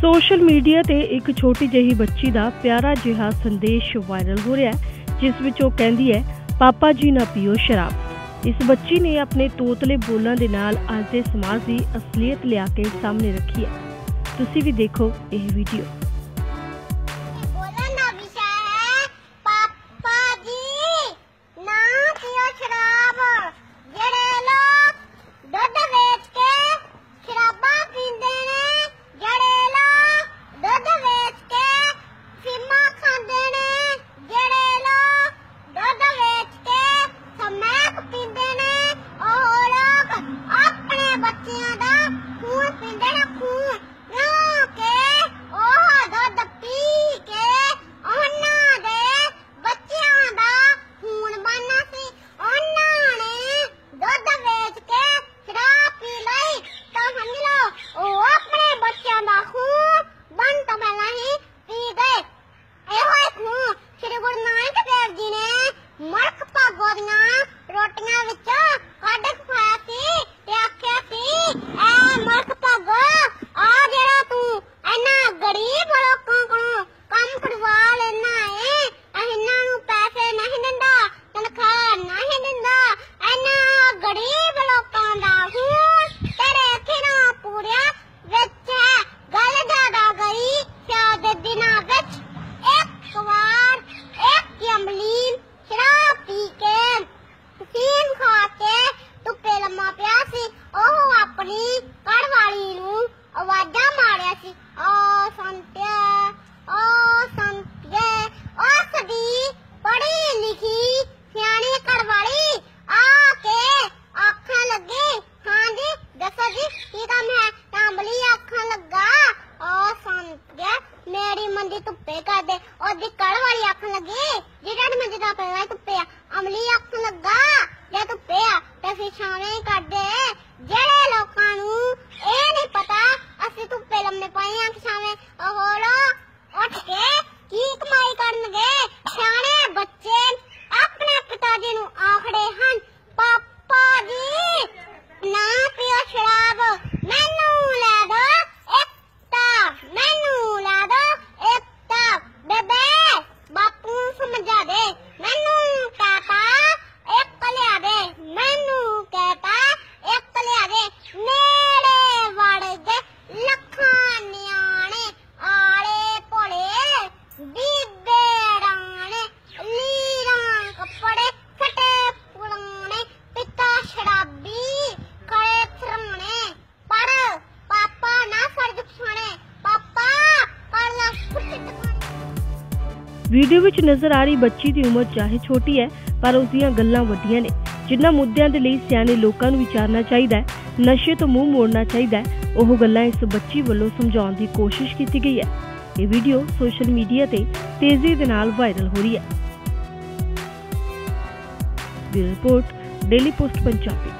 Social media ਤੇ ਇੱਕ ਛੋਟੀ ਜਿਹੀ ਬੱਚੀ ਦਾ ਪਿਆਰਾ ਜਿਹਾ ਸੰਦੇਸ਼ ਵਾਇਰਲ ਹੋ ਰਿਹਾ ਹੈ, ਜਿਸ ਵਿੱਚ ਉਹ ਕਹਿੰਦੀ ਹੈ, ਪਾਪਾ ਜੀ ਨਾ ਪੀਓ ਸ਼ਰਾਬ। ਇਸ ਬੱਚੀ ਨੇ ਆਪਣੇ ਤੋਤਲੇ ਬੋਲਾਂ ਦੇ ਨਾਲ ਅੱਜ ਦੇ ਸਮਾਜ ਦੀ ਅਸਲੀਅਤ ਲਿਆ ਕੇ ਸਾਹਮਣੇ ਰੱਖੀ ਹੈ। ਤੁਸੀਂ ਵੀ ਦੇਖੋ ਇਹ ਵੀਡੀਓ। ਉਹਦੀ ਘਰ ਵਾਲੀ ਆਖਣ ਲੱਗੀ ਜਿਹੜਾ ਨੀ ਮੰਦੀ ਪਹਿਲਾਂ ਹੀ ਅਮਲੀ ਆਖਣ ਲੱਗਾ ਜੇ ਧੁੱਪੇ ਤੇ ਫਿਰ ਛਾਵੇਂ ਹੀ ਕਰਦੇ ਜਿਹੜੇ ਲੋਕਾਂ ਨੂੰ ਇਹ ਨਹੀਂ ਪਤਾ ਅਸੀਂ ਧੁੱਪੇ ਲੰਮੇ ਪਏ ਆ ਕਿ ਛਾਵੇਂ ਉਹ ਲੋ ਉੱਠ ਕੇ ਕੀ ਕਮਾਈ ਕਰਨਗੇ ਸਿਆਣੇ ਬੱਚੇ ਆਪਣੇ ਪਿਤਾ ਜੀ ਨੂੰ ਆਖੜੇ ਹਨ ਪਾਪਾ ਜੀ ਨਾ ਪੀਓ ਸ਼ਰਾਬ ਮੈਨੂੰ ਲੈ ਦੋ ਇੱਕ ਤਾਂ ਮੈਨੂੰ ਲੈ ਦੋ ਇੱਕ ਤਾਂ ਬੇਬੇ ਬਾਪੂ ਨੂੰ ਸਮਝਾ ਦੇ ਮੈਨੂੰ ਕਾਕਾ ਇੱਕ ਲਿਆ ਦੇ ਮੈਨੂੰ ਕਹਤਾ ਇੱਕ ਲਿਆ ਦੇ ਨੇੜੇ ਵੜ ਗਏ ਲੱਖਾਂ ਨਿਆਣੇ ਆਲੇ ਭੋਲੇ ਬੀਬੇ ਰਾਣੇ ਲੀਰਾਂ ਕੱਪੜੇ ਫਟੇ ਪੁਰਾਣੇ ਪਿਤਾ ਸ਼ਰਾਬੀ ਕਰੇ ਥਰਮਣੇ ਪਰ ਪਾਪਾ ਨਾ ਫਰਜ਼ ਪਛਾਣੇ ਪਾਪਾ ਕਰ ਲਾ ਫੁੱਟ ਵੀਡੀਓ ਵਿੱਚ ਨਜ਼ਰ ਆ ਰਹੀ ਬੱਚੀ ਦੀ ਉਮਰ ਚਾਹੇ ਛੋਟੀ ਹੈ, ਪਰ ਉਸ ਦੀਆਂ ਗੱਲਾਂ ਵੱਡੀਆਂ ਨੇ। ਜਿਨ੍ਹਾਂ ਮੁੱਦਿਆਂ ਦੇ ਲਈ ਸਿਆਣੇ ਲੋਕਾਂ ਨੂੰ ਵਿਚਾਰਨਾ ਚਾਹੀਦਾ ਹੈ, ਨਸ਼ੇ ਤੋਂ ਮੂੰਹ ਮੋੜਨਾ ਚਾਹੀਦਾ ਹੈ, ਉਹ ਗੱਲਾਂ ਇਸ ਬੱਚੀ ਵੱਲੋਂ ਸਮਝਾਉਣ ਦੀ ਕੋਸ਼ਿਸ਼ ਕੀਤੀ ਗਈ ਹੈ। ਇਹ ਵੀਡੀਓ ਸੋਸ਼ਲ ਮੀਡੀਆ ਤੇ ਤੇਜ਼ੀ ਦੇ ਨਾਲ ਵਾਇਰਲ ਹੋ ਰਹੀ ਹੈ। Report, daily post, Punjabi.